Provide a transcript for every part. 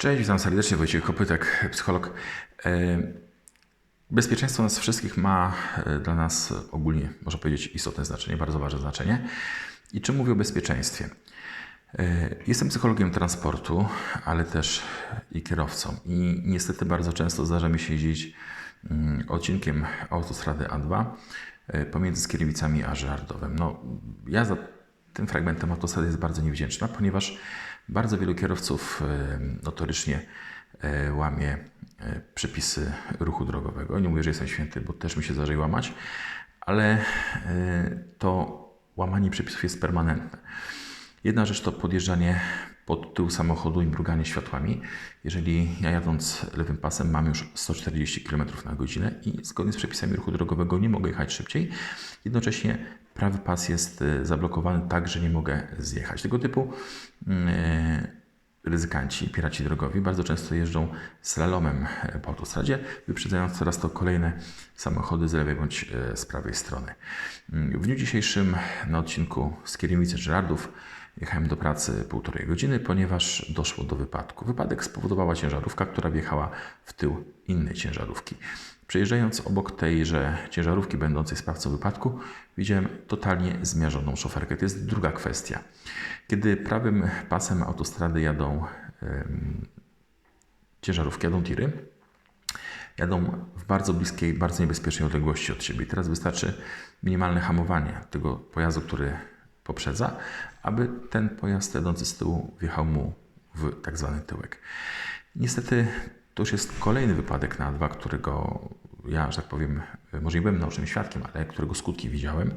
Cześć, witam serdecznie, Wojciech Kopytek, psycholog. E, Bezpieczeństwo nas wszystkich ma e, dla nas ogólnie, można powiedzieć, istotne znaczenie, bardzo ważne znaczenie. I czym mówię o bezpieczeństwie? E, Jestem psychologiem transportu, ale też i kierowcą. I niestety bardzo często zdarza mi się jeździć mm, odcinkiem autostrady A2 e, pomiędzy Skierniewicami a Żardowem. No, ja za tym fragmentem autostrady jest bardzo niewdzięczna, ponieważ bardzo wielu kierowców notorycznie e, łamie e, przepisy ruchu drogowego. Nie mówię, że jestem święty, bo też mi się zdarza je łamać, ale e, to łamanie przepisów jest permanentne. Jedna rzecz to podjeżdżanie pod tył samochodu i mruganie światłami. Jeżeli ja jadąc lewym pasem mam już 140 km na godzinę i zgodnie z przepisami ruchu drogowego nie mogę jechać szybciej, jednocześnie prawy pas jest e, zablokowany tak, że nie mogę zjechać. Tego typu e, ryzykanci, piraci drogowi bardzo często jeżdżą slalomem po autostradzie, wyprzedzając coraz to kolejne samochody z lewej bądź e, z prawej strony. W dniu dzisiejszym na odcinku z Kierniewicy Żyrardów jechałem do pracy półtorej godziny, ponieważ doszło do wypadku. Wypadek spowodowała ciężarówka, która wjechała w tył innej ciężarówki. Przejeżdżając obok tejże ciężarówki będącej sprawcą wypadku, widziałem totalnie zmiażdżoną szoferkę. To jest druga kwestia. Kiedy prawym pasem autostrady jadą ciężarówki, jadą tiry, jadą w bardzo bliskiej, bardzo niebezpiecznej odległości od siebie. Teraz wystarczy minimalne hamowanie tego pojazdu, który poprzedza, aby ten pojazd jadący z tyłu wjechał mu w tak zwany tyłek. Niestety to już jest kolejny wypadek na dwa, którego ja, że tak powiem, może nie byłem naocznym świadkiem, ale którego skutki widziałem.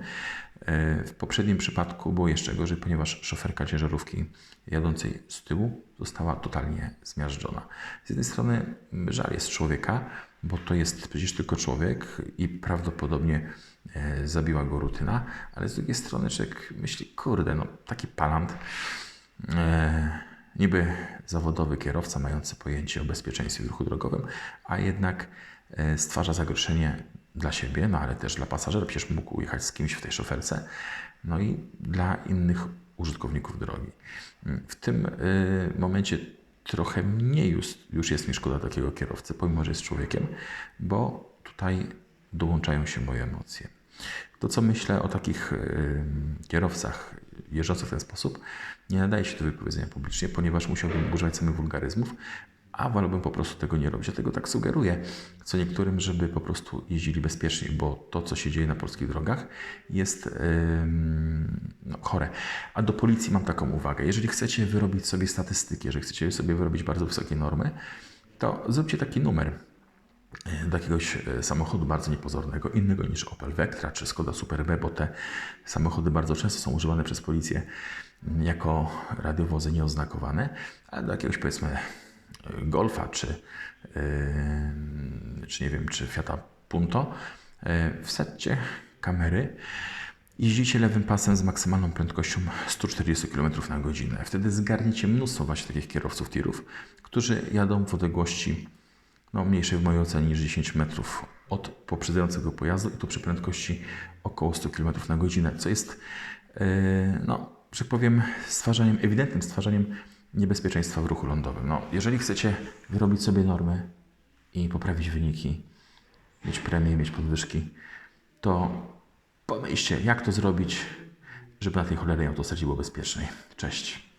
E, W poprzednim przypadku było jeszcze gorzej, ponieważ szoferka ciężarówki jadącej z tyłu została totalnie zmiażdżona. Z jednej strony żal jest człowieka, bo to jest przecież tylko człowiek i prawdopodobnie e, zabiła go rutyna, ale z drugiej strony człowiek myśli, kurde, no taki palant, e, niby zawodowy kierowca mający pojęcie o bezpieczeństwie w ruchu drogowym, a jednak e, stwarza zagrożenie dla siebie, no ale też dla pasażera, przecież mógł jechać z kimś w tej szoferce, no i dla innych użytkowników drogi. W tym y, momencie trochę mniej już, już jest mi szkoda takiego kierowcy, pomimo że jest człowiekiem, bo tutaj dołączają się moje emocje. To, co myślę o takich y, kierowcach jeżdżących w ten sposób, nie nadaje się do wypowiedzenia publicznie, ponieważ musiałbym używać samych wulgaryzmów, a wolałbym po prostu tego nie robić. Dlatego tak sugeruję co niektórym, żeby po prostu jeździli bezpiecznie, bo to, co się dzieje na polskich drogach, jest ym, no, chore. A do policji mam taką uwagę. Jeżeli chcecie wyrobić sobie statystyki, jeżeli chcecie sobie wyrobić bardzo wysokie normy, to zróbcie taki numer do jakiegoś e, samochodu bardzo niepozornego, innego niż Opel Vectra czy Skoda Super B, bo te samochody bardzo często są używane przez policję mm, jako radiowozy nieoznakowane, ale do jakiegoś powiedzmy e, Golfa czy, yy, czy nie wiem, czy Fiata Punto, yy, wsadźcie kamery Jeździcie lewym pasem z maksymalną prędkością 140 km na godzinę. Wtedy zgarniecie mnóstwo właśnie takich kierowców tirów, którzy jadą w odległości no, mniejszej w mojej ocenie niż 10 metrów od poprzedzającego pojazdu i to przy prędkości około 100 km na godzinę, co jest, yy, no, że tak powiem, stwarzaniem, ewidentnym stwarzaniem niebezpieczeństwa w ruchu lądowym. No, jeżeli chcecie wyrobić sobie normy i poprawić wyniki, mieć premie, mieć podwyżki, to pomyślcie, jak to zrobić, żeby na tej cholernej autostradzie było bezpiecznej. Cześć.